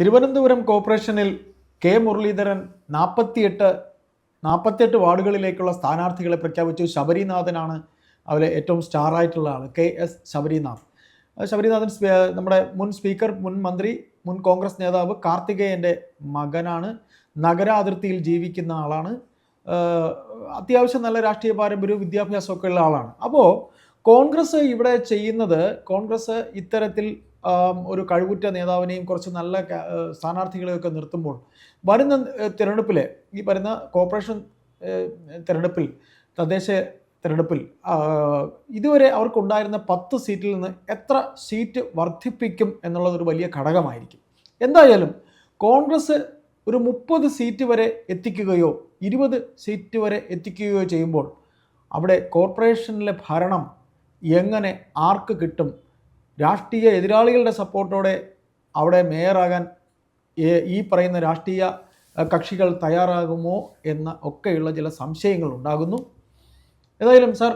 തിരുവനന്തപുരം കോർപ്പറേഷനിൽ കെ. മുരളീധരൻ നാൽപ്പത്തിയെട്ട് നാൽപ്പത്തിയെട്ട് വാർഡുകളിലേക്കുള്ള സ്ഥാനാർത്ഥികളെ പ്രഖ്യാപിച്ചു. ശബരിനാഥനാണ് അവരെ ഏറ്റവും സ്റ്റാറായിട്ടുള്ള ആൾ കെ. എസ്. ശബരിനാഥ്. ശബരിനാഥൻ നമ്മുടെ മുൻ സ്പീക്കർ മുൻ മന്ത്രി മുൻ കോൺഗ്രസ് നേതാവ് കാർത്തികേയന്റെ മകനാണ്. നഗര അതിർത്തിയിൽ ജീവിക്കുന്ന ആളാണ്. അത്യാവശ്യം നല്ല രാഷ്ട്രീയ പാരമ്പര്യവും വിദ്യാഭ്യാസമൊക്കെ ഉള്ള ആളാണ്. അപ്പോൾ കോൺഗ്രസ് ഇവിടെ ചെയ്യുന്നത് കോൺഗ്രസ് ഇത്തരത്തിൽ ഒരു കഴിവുറ്റ നേതാവിനെയും കുറച്ച് നല്ല സ്ഥാനാർത്ഥികളെയൊക്കെ നിർത്തുമ്പോൾ വരുന്ന തിരഞ്ഞെടുപ്പിൽ ഈ വരുന്ന കോർപ്പറേഷൻ തിരഞ്ഞെടുപ്പിൽ തദ്ദേശ തിരഞ്ഞെടുപ്പിൽ ഇതുവരെ അവർക്കുണ്ടായിരുന്ന പത്ത് സീറ്റിൽ നിന്ന് എത്ര സീറ്റ് വർദ്ധിപ്പിക്കും എന്നുള്ളതൊരു വലിയ ഘടകമായിരിക്കും. എന്തായാലും കോൺഗ്രസ് ഒരു മുപ്പത് സീറ്റ് വരെ എത്തിക്കുകയോ ഇരുപത് സീറ്റ് വരെ എത്തിക്കുകയോ ചെയ്യുമ്പോൾ അവിടെ കോർപ്പറേഷനിലെ ഭരണം എങ്ങനെ ആർക്ക് കിട്ടും രാഷ്ട്രീയ എതിരാളികളുടെ സപ്പോർട്ടോടെ അവിടെ മേയറാകാൻ ഈ പറയുന്ന രാഷ്ട്രീയ കക്ഷികൾ തയ്യാറാകുമോ എന്ന ഒക്കെയുള്ള ചില സംശയങ്ങൾ ഉണ്ടാകുന്നു. ഏതായാലും സാർ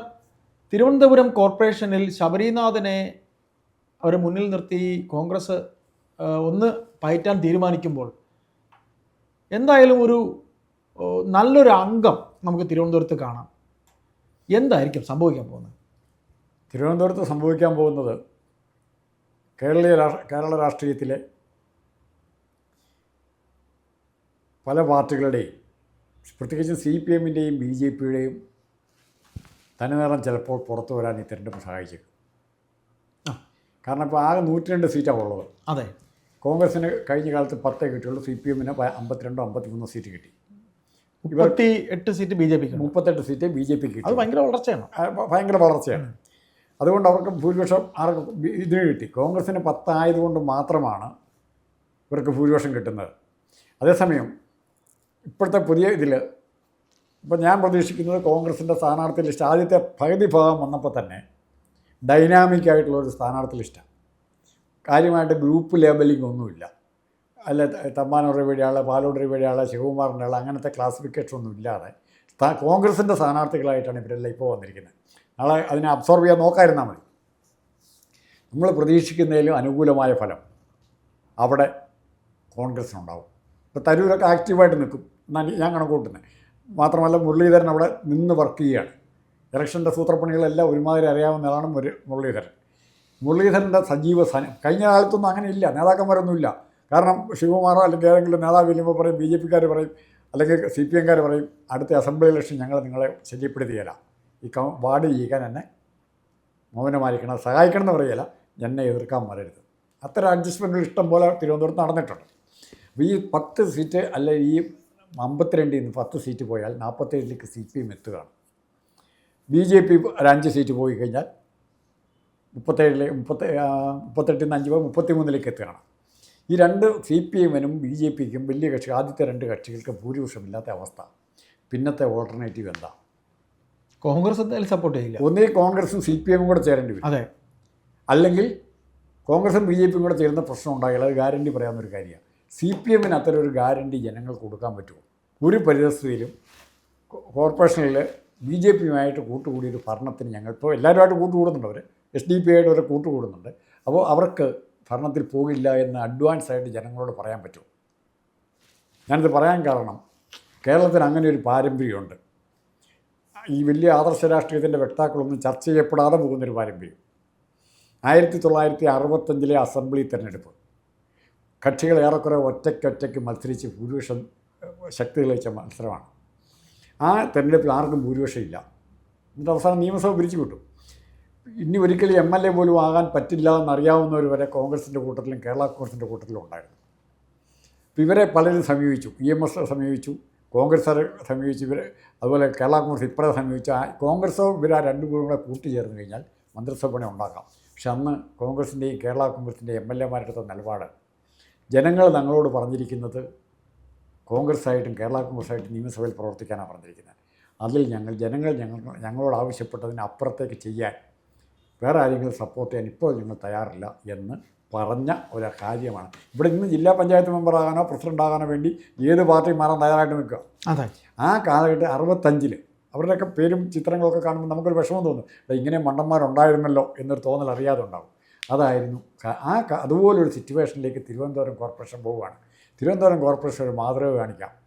തിരുവനന്തപുരം കോർപ്പറേഷനിൽ ശബരിനാഥനെ അവർ മുന്നിൽ നിർത്തി കോൺഗ്രസ് ഒന്ന് പയറ്റാൻ തീരുമാനിക്കുമ്പോൾ എന്തായാലും ഒരു നല്ലൊരു അംഗം നമുക്ക് തിരുവനന്തപുരത്ത് കാണാം. എന്തായിരിക്കും സംഭവിക്കാൻ പോകുന്നത്? തിരുവനന്തപുരത്ത് സംഭവിക്കാൻ പോകുന്നത് കേരളീയ കേരള രാഷ്ട്രീയത്തിലെ പല പാർട്ടികളുടെയും പ്രത്യേകിച്ചും സി പി എമ്മിന്റെയും ബി ജെ പിയുടെയും തനിനിറം ചിലപ്പോൾ പുറത്തു വരാൻ ഈ തിരഞ്ഞെടുപ്പ് സഹായിച്ചേക്കും. കാരണം ഇപ്പോൾ ആകെ നൂറ്റി രണ്ട് സീറ്റാണ് ഉള്ളത്. അതെ. കോൺഗ്രസിന് കഴിഞ്ഞ കാലത്ത് പത്തേ കിട്ടിയുള്ളൂ സി പി എമ്മിന് അമ്പത്തിരണ്ടോ അമ്പത്തിമൂന്നോ സീറ്റ് കിട്ടി. മുപ്പത്തി എട്ട് സീറ്റ് ബി ജെ പിക്ക് മുപ്പത്തെട്ട് സീറ്റ് ബി ജെ പിക്ക് അത് കിട്ടി ഭയങ്കര വളർച്ചയാണ്. ഭയങ്കര വളർച്ചയാണ്. അതുകൊണ്ട് അവർക്ക് ഭൂരിപക്ഷം ആർക്ക് ഇതിന് കിട്ടി. കോൺഗ്രസ്സിന് പത്തായതുകൊണ്ട് മാത്രമാണ് ഇവർക്ക് ഭൂരിപക്ഷം കിട്ടുന്നത്. അതേസമയം ഇപ്പോഴത്തെ പുതിയ ഇതിൽ ഇപ്പം ഞാൻ പ്രതീക്ഷിക്കുന്നത് കോൺഗ്രസിന്റെ സ്ഥാനാർത്ഥി ലിസ്റ്റ് ആദ്യത്തെ പകുതി ഭാഗം വന്നപ്പോൾ തന്നെ ഡൈനാമിക് ആയിട്ടുള്ള ഒരു സ്ഥാനാർത്ഥി ലിസ്റ്റാണ് കാര്യമായിട്ട് ഗ്രൂപ്പ് ലേബലിംഗ് ഒന്നുമില്ല. അല്ല തമ്പാനൂർ വഴിയാളെ പാലോട് വഴിയാളെ ശിവകുമാറിന്റെ ആളെ അങ്ങനത്തെ ക്ലാസിഫിക്കേഷൻ ഒന്നും ഇല്ലാതെ കോൺഗ്രസിന്റെ സ്ഥാനാർത്ഥികളായിട്ടാണ് ഇവരെല്ലാം ഇപ്പോൾ വന്നിരിക്കുന്നത്. നാളെ അതിനെ അബ്സോർവ് ചെയ്യാൻ നോക്കാതിരുന്നാൽ മതി. നമ്മൾ പ്രതീക്ഷിക്കുന്നതിലും അനുകൂലമായ ഫലം അവിടെ കോൺഗ്രസ്സിനുണ്ടാവും ഇപ്പോൾ തരൂരൊക്കെ ആക്റ്റീവായിട്ട് നിൽക്കും. എന്നാൽ ഞാൻ കണക്കൂട്ടുന്നത് മാത്രമല്ല മുരളീധരൻ അവിടെ നിന്ന് വർക്ക് ചെയ്യുകയാണ്. ഇലക്ഷന്റെ സൂത്രപ്പണികളെല്ലാം ഒരുമാതിരി അറിയാവുന്ന ആളാണ് മുര മുരളീധരൻ. മുരളീധരന്റെ സജീവ സ്ഥാനം കഴിഞ്ഞ കാലത്തൊന്നും അങ്ങനെ ഇല്ല നേതാക്കന്മാരൊന്നുമില്ല. കാരണം ശിവകുമാറോ അല്ലെങ്കിൽ ഏതെങ്കിലും നേതാവ് ഇല്ലുമ്പോൾ പറയും ബി ജെ പിക്കാർ പറയും അല്ലെങ്കിൽ സി പി എംകാർ പറയും അടുത്ത അസംബ്ലി ഇലക്ഷൻ ഞങ്ങൾ നിങ്ങളെ ശല്യപ്പെടുത്തുകയില്ല. ഈ ക വാർഡ് ചെയ്യിക്കാൻ എന്നെ മൗനമായിരിക്കണം സഹായിക്കണം എന്ന് പറയുകയില്ല. എന്നെ എതിർക്കാൻ വരരുത്. അത്തരം അഡ്ജസ്റ്റ്മെന്റുകൾ ഇഷ്ടം പോലെ തിരുവനന്തപുരത്ത് നടന്നിട്ടുണ്ട്. അപ്പോൾ ഈ പത്ത് സീറ്റ് അല്ല ഈ അമ്പത്തിരണ്ടിൽ നിന്ന് പത്ത് സീറ്റ് പോയാൽ നാൽപ്പത്തേഴിലേക്ക് സി പി എം എത്തുകയാണ്. ബി ജെ പി ഒരു അഞ്ച് സീറ്റ് പോയി കഴിഞ്ഞാൽ മുപ്പത്തേഴിലേക്ക് മുപ്പത്തി മുപ്പത്തെട്ടിൽ നിന്ന് അഞ്ച് പോയി മുപ്പത്തി മൂന്നിലേക്ക് എത്തുകയാണ്. ഈ രണ്ട് സി പി എമ്മിനും ബി ജെ പിക്കും വലിയ കക്ഷി ആദ്യത്തെ രണ്ട് കക്ഷികൾക്ക് ഭൂരിപക്ഷമില്ലാത്ത അവസ്ഥ. പിന്നത്തെ ഓൾട്ടർനേറ്റീവ് എന്താ? കോൺഗ്രസ് എന്തായാലും സപ്പോർട്ട് ചെയ്യില്ല. ഒന്നേ കോൺഗ്രസും സി പി എമ്മും കൂടെ ചേരേണ്ടി വരും. അതെ. അല്ലെങ്കിൽ കോൺഗ്രസും ബി ജെ പിയും കൂടെ ചേരുന്ന പ്രശ്നം ഉണ്ടായാൽ അത് ഗ്യാരണ്ടി പറയാവുന്നൊരു കാര്യമാണ്. സി പി എമ്മിന് അത്തരം ഒരു ഗ്യാരണ്ടി ജനങ്ങൾക്ക് കൊടുക്കാൻ പറ്റുമോ? ഒരു പരിതസ്ഥിതിയിലും കോർപ്പറേഷനിൽ ബി ജെ പിയുമായിട്ട് കൂട്ടുകൂടിയൊരു ഭരണത്തിന് ഞങ്ങൾ ഇപ്പോൾ എല്ലാവരുമായിട്ട് കൂട്ടുകൂടുന്നുണ്ട് അവർ എസ് ഡി പി ആയിട്ട് അവർ കൂട്ടുകൂടുന്നുണ്ട്. അപ്പോൾ അവർക്ക് ഭരണത്തിൽ പോകില്ല എന്ന് അഡ്വാൻസ് ആയിട്ട് ജനങ്ങളോട് പറയാൻ പറ്റും. ഞാനിത് പറയാൻ കാരണം കേരളത്തിന് അങ്ങനെ ഒരു പാരമ്പര്യമുണ്ട്. ഈ വലിയ ആദർശ രാഷ്ട്രീയത്തിന്റെ വ്യക്താക്കളൊന്നും ചർച്ച ചെയ്യപ്പെടാതെ പോകുന്നൊരു പാരമ്പര്യം. ആയിരത്തി തൊള്ളായിരത്തി അറുപത്തഞ്ചിലെ അസംബ്ലി തിരഞ്ഞെടുപ്പ്. കക്ഷികൾ ഏറെക്കുറെ ഒറ്റയ്ക്കൊറ്റയ്ക്ക് മത്സരിച്ച് ഭൂരിപക്ഷം ശക്തി തെളിയിച്ച മത്സരമാണ്. ആ തെരഞ്ഞെടുപ്പിൽ ആർക്കും ഭൂരിപക്ഷം ഇല്ല. എന്നിട്ട് അവസാനം നിയമസഭ പിരിച്ചു വിട്ടു ഇനി ഒരിക്കലും എം എൽ എ പോലും ആകാൻ പറ്റില്ല എന്നറിയാവുന്നവർ വരെ കോൺഗ്രസിന്റെ കൂട്ടത്തിലും കേരള കോൺഗ്രസിന്റെ കൂട്ടത്തിലും ഉണ്ടായിരുന്നു. ഇവരെ പലരും സമീപിച്ചു ഇ എം എസ് സമീപിച്ചു കോൺഗ്രസ് സമീപിച്ചു ഇവർ അതുപോലെ കേരള കോൺഗ്രസ് ഇപ്പോഴെ സമീപിച്ചു. കോൺഗ്രസോ ആ രണ്ടു പേരും കൂടെ കൂട്ടിച്ചേർന്ന് കഴിഞ്ഞാൽ മന്ത്രിസഭയെ ഉണ്ടാക്കാം പക്ഷെ അന്ന് കോൺഗ്രസിന്റെയും കേരള കോൺഗ്രസിന്റെയും എം എൽ എമാരെടുത്ത നിലപാട് ജനങ്ങൾ തങ്ങളോട് പറഞ്ഞിരിക്കുന്നത് കോൺഗ്രസ്സായിട്ടും കേരള കോൺഗ്രസ്സായിട്ടും നിയമസഭയിൽ പ്രവർത്തിക്കാനാണ് പറഞ്ഞിരിക്കുന്നത്. അതിൽ ഞങ്ങൾ ജനങ്ങൾ ഞങ്ങൾ ഞങ്ങളോട് ആവശ്യപ്പെട്ടതിന് അപ്പുറത്തേക്ക് ചെയ്യാൻ വേറെ ആരെങ്കിലും സപ്പോർട്ട് ചെയ്യാൻ ഇപ്പോൾ ഞങ്ങൾ തയ്യാറില്ല എന്ന് പറഞ്ഞ ഒരു കാര്യമാണ്. ഇവിടെ ഇന്ന് ജില്ലാ പഞ്ചായത്ത് മെമ്പറാകാനോ പ്രസിഡന്റാകാനോ വേണ്ടി ഏത് പാർട്ടി മാറാൻ തയ്യാറായിട്ട് നിൽക്കുക. അതെ. ആ കാലഘട്ടം അറുപത്തഞ്ചിൽ അവരുടെയൊക്കെ പേരും ചിത്രങ്ങളൊക്കെ കാണുമ്പോൾ നമുക്കൊരു വിഷമം തോന്നും. "എടാ, ഇങ്ങനെ മണ്ടന്മാരുണ്ടായിരുന്നല്ലോ എന്നൊരു തോന്നൽ അറിയാതെ ഉണ്ടാവും. അതായിരുന്നു ആ അതുപോലൊരു സിറ്റുവേഷനിലേക്ക് തിരുവനന്തപുരം കോർപ്പറേഷൻ പോവുകയാണ്. തിരുവനന്തപുരം കോർപ്പറേഷൻ ഒരു മാതൃക കാണിക്കാം.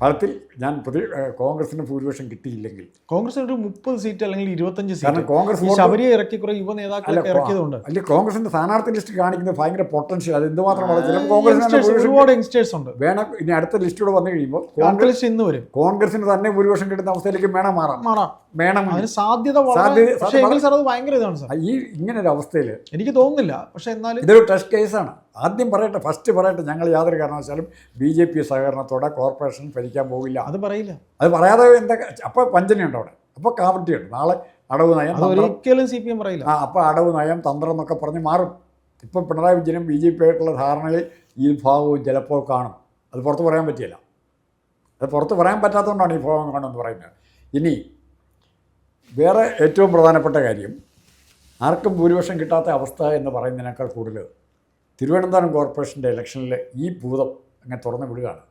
ഫലത്തിൽ ഞാൻ പ്രതി കോൺഗ്രസിന് ഭൂരിപക്ഷം കിട്ടിയില്ലെങ്കിൽ. കോൺഗ്രസ് ഒരു മുപ്പത് സീറ്റ് അല്ലെങ്കിൽ ഇരുപത്തഞ്ച് കാരണം സീറ്റ് കോൺഗ്രസ് ശബരിയെ ഇറക്കി കുറെ യുവ നേതാക്കളെ ഇറക്കിയതുകൊണ്ട്. അല്ല കോൺഗ്രസിന്റെ സ്ഥാനാർത്ഥി ലിസ്റ്റ് കാണിക്കുന്നത് ഭയങ്കര പൊട്ടൻഷ്യൽ അത് എന്തുമാത്രമാണ് ചില കോൺഗ്രസ് കോൺഗ്രസിന് ഒരുപാട് യങ്സ്റ്റേഴ്സ് ഉണ്ട്. വേണം ഇനി അടുത്ത ലിസ്റ്റിലൂടെ വന്നു കഴിയുമ്പോൾ കോൺഗ്രസ് ഇന്ന് വരും. കോൺഗ്രസിന് തന്നെ ഭൂരിപക്ഷം കിട്ടുന്ന അവസ്ഥയിലേക്ക് വേണം മാറാം. മാറാം. വേണം അതിന് സാധ്യത സാധ്യത- പക്ഷേ എങ്കിൽ സാർ അത് ഭയങ്കര ഇതാണ് സാർ. ഈ ഇങ്ങനെ ഒരു അവസ്ഥയിൽ എനിക്ക് തോന്നുന്നില്ല. പക്ഷെ എന്നാലും ഇതൊരു ടെസ്റ്റ് കേസാണ് ആദ്യം പറയട്ടെ ഫസ്റ്റ് പറയട്ടെ ഞങ്ങൾ യാതൊരു കാരണവശാലും ബി ജെ പി സഹകരണത്തോടെ കോർപ്പറേഷൻ ഭരിക്കാൻ പോകില്ല അത് പറയില്ല. അത് പറയാതെ എന്താ അപ്പോൾ വഞ്ചനയുണ്ട് അവിടെ. അപ്പോൾ കാവട്ടിയുണ്ട് നാളെ അടവ് നയം ഒരിക്കലും സി പി എം പറയില്ല. ആ അപ്പോൾ അടവ് നയം തന്ത്രം എന്നൊക്കെ പറഞ്ഞ് മാറും. ഇപ്പോൾ പിണറായി വിജയനും ബി ജെ പി ആയിട്ടുള്ള ധാരണയിൽ ഈ ഭാഗവും ചിലപ്പോൾ കാണും. അത് പുറത്ത് പറയാൻ പറ്റിയല്ല. അത് പുറത്ത് പറയാൻ പറ്റാത്തതുകൊണ്ടാണ് ഈ ഭാഗം കാണുമെന്ന് പറയുന്നത്. ഇനി വേറെ ഏറ്റവും പ്രധാനപ്പെട്ട കാര്യം ആർക്കും ഭൂരിപക്ഷം കിട്ടാത്ത അവസ്ഥ എന്ന് പറയുന്നതിനേക്കാൾ കൂടുതൽ തിരുവനന്തപുരം കോർപ്പറേഷന്റെ ഇലക്ഷനിൽ ഈ ഭൂതം അങ്ങനെ തുറന്നു വിടുകയാണ്.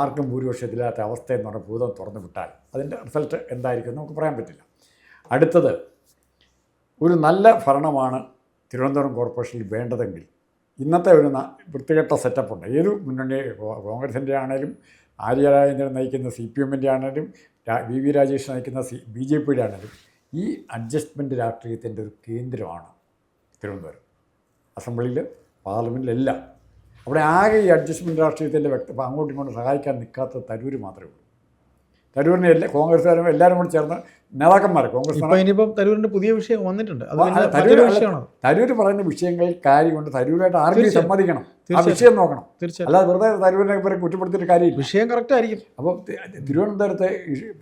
ആർക്കും ഭൂരിപക്ഷത്തില്ലാത്ത അവസ്ഥ എന്ന് പറഞ്ഞ ഭൂതം തുറന്നു വിട്ടാൽ അതിന്റെ റിസൾട്ട് എന്തായിരിക്കും നമുക്ക് പറയാൻ പറ്റില്ല. അടുത്തത് ഒരു നല്ല ഭരണമാണ് തിരുവനന്തപുരം കോർപ്പറേഷനിൽ വേണ്ടതെങ്കിൽ ഇന്നത്തെ ഒരു വൃത്തികെട്ട സെറ്റപ്പുണ്ട് ഏത് മുന്നണി കോൺഗ്രസിന്റെ ആണേലും ആര്യ രാജേന്ദ്രൻ നയിക്കുന്ന സി പി എമ്മിന്റെ ആണേലും വി വി രാജേഷ് നയിക്കുന്ന സി ബി ജെ പിയുടെ ആണേലും ഈ അഡ്ജസ്റ്റ്മെന്റ് രാഷ്ട്രീയത്തിന്റെ ഒരു കേന്ദ്രമാണ് തിരുവനന്തപുരം. അസംബ്ലിയിൽ പാർലമെന്റിലെല്ലാം അവിടെ ആകെ ഈ അഡ്ജസ്റ്റ്മെന്റ് രാഷ്ട്രീയത്തിന്റെ വ്യക്തി അങ്ങോട്ടും ഇങ്ങോട്ടും സഹായിക്കാൻ നിൽക്കാത്ത തരൂർ മാത്രമേ ഉള്ളൂ. തരൂരിനെ എല്ലാ കോൺഗ്രസ്സുകാരും എല്ലാവരും കൂടി ചേർന്ന് നേതാക്കന്മാർ കോൺഗ്രസ് ഇപ്പൊ ഇനിയിപ്പം തരൂരിന്റെ പുതിയ വിഷയം വന്നിട്ടുണ്ട്. വിഷയമാണ്. തരൂർ പറയുന്ന വിഷയങ്ങളിൽ കാര്യമുണ്ട്. തരൂരായിട്ട് ആർക്കും. സമ്മതിക്കണം. ആ വിഷയം നോക്കണം. തീർച്ചയായും. അല്ലാതെ വെറുതെ തരൂരിനെ ഇവരെ കുറ്റപ്പെടുത്തിയിട്ട് കാര്യമില്ല. വിഷയം കറക്റ്റ് ആയിരിക്കും. അപ്പോൾ തിരുവനന്തപുരത്തെ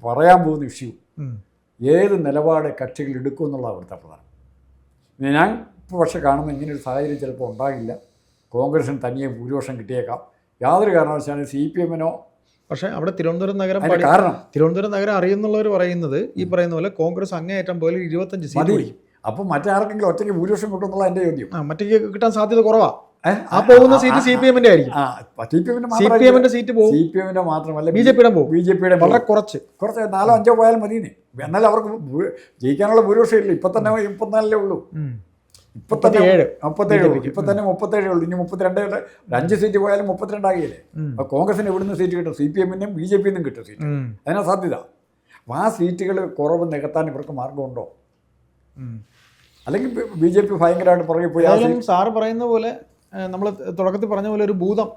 പറയാൻ പോകുന്ന ഇഷ്യൂ. ഏത് നിലപാട് കക്ഷികൾ എടുക്കും അവിടുത്തെ പ്രധാനം. ഞാൻ ഇപ്പോൾ പക്ഷെ കാണുന്ന ഇങ്ങനൊരു സാഹചര്യം ചിലപ്പോൾ ഉണ്ടാകില്ല. കോൺഗ്രസിന് തനിയെ ഭൂരിപക്ഷം കിട്ടിയേക്കാം. യാതൊരു കാരണവശാലും സി പി എമ്മിനോ പക്ഷേ അവിടെ തിരുവനന്തപുരം നഗരം കാരണം? തിരുവനന്തപുരം നഗരം അറിയുന്നുള്ളവർ പറയുന്നത് ഈ പറയുന്ന പോലെ കോൺഗ്രസ് അങ്ങേയറ്റം പോലെ ഇരുപത്തഞ്ച് സീറ്റ് മതി. അപ്പോൾ മറ്റാർക്കെങ്കിലും ഒറ്റയ്ക്ക് ഭൂരിപക്ഷം കിട്ടുമെന്നുള്ള എന്റെ ചോദ്യം. ആ മറ്റേക്ക് കിട്ടാൻ സാധ്യത കുറവാ. ആ പോകുന്ന സീറ്റ് സി പി എമ്മിന്റെ ആയിരിക്കും. സി പി എമ്മിന്റെ സീറ്റ് പോകും. സി പി എമ്മിന്റെ മാത്രമല്ല ബി ജെ പിയുടെ പോകും. ബി ജെ പിയുടെ വളരെ കുറച്ച്. കുറച്ച് നാലോ അഞ്ചോ പോയാൽ മതിയെന്നേ. എന്നാലും അവർക്ക് ജയിക്കാനുള്ള ഭൂരിപക്ഷം ഇല്ല. ഇപ്പം തന്നെ മുപ്പത്തിനാലേ ഉള്ളൂ. ഉം. ഇപ്പം തന്നെ. മുപ്പത്തേഴ് ഇപ്പൊ തന്നെ മുപ്പത്തേഴേ ഉള്ളൂ. ഇനി മുപ്പത്തിരണ്ട് ഒരു അഞ്ച് സീറ്റ് പോയാലും മുപ്പത്തിരണ്ടാകില്ലേ? അപ്പൊ കോൺഗ്രസിന് ഇവിടുന്ന് സീറ്റ് കിട്ടും സി പി എമ്മിനും ബി ജെ പിന്നും കിട്ടും സീറ്റ്. അതിനാ സാധ്യത. അപ്പൊ ആ സീറ്റുകൾ കുറവ് നികത്താൻ ഇവർക്ക് മാർഗമുണ്ടോ. അല്ലെങ്കിൽ ബി ജെ പി ഭയങ്കരമായിട്ട് പുറകെ പോയി സാറ് പറയുന്ന പോലെ നമ്മൾ തുടക്കത്തിൽ പറഞ്ഞ പോലെ ഒരു ഭൂതം.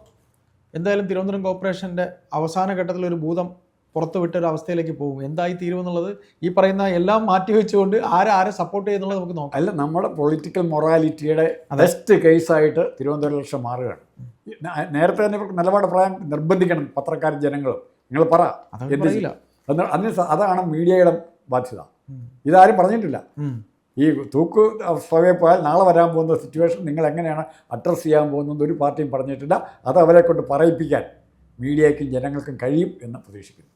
എന്തായാലും തിരുവനന്തപുരം കോർപ്പറേഷന്റെ അവസാന ഘട്ടത്തിൽ ഒരു ഭൂതം പുറത്തു വിട്ട ഒരു അവസ്ഥയിലേക്ക് പോകും. എന്തായി തീരുമെന്നുള്ളത് ഈ പറയുന്ന എല്ലാം മാറ്റിവെച്ചുകൊണ്ട് ആരെ ആരെ സപ്പോർട്ട് ചെയ്യുന്നുള്ളത് നമുക്ക് നോക്കാം. അല്ല നമ്മുടെ പൊളിറ്റിക്കൽ മൊറാലിറ്റിയുടെ. ബെസ്റ്റ് കേസായിട്ട് തിരുവനന്തപുരം ഇലക്ഷൻ മാറുകയാണ്. നേരത്തെ തന്നെ ഇവർക്ക് നിലപാട് പറയാൻ നിർബന്ധിക്കണം പത്രക്കാരും ജനങ്ങളും. നിങ്ങൾ പറ. എന്തില്ല അതിന് അതാണ് മീഡിയയുടെ ബാധ്യത. ഇതാരും പറഞ്ഞിട്ടില്ല. ഈ തൂക്ക് സഭയെ പോയാൽ നാളെ വരാൻ പോകുന്ന സിറ്റുവേഷൻ നിങ്ങൾ എങ്ങനെയാണ് അഡ്രസ്സ് ചെയ്യാൻ പോകുന്നത് ഒരു പാർട്ടിയും പറഞ്ഞിട്ടില്ല. അത് അവരെ കൊണ്ട് പറയിപ്പിക്കാൻ. മീഡിയയ്ക്കും ജനങ്ങൾക്കും കഴിയും എന്ന് പ്രതീക്ഷിക്കുന്നു.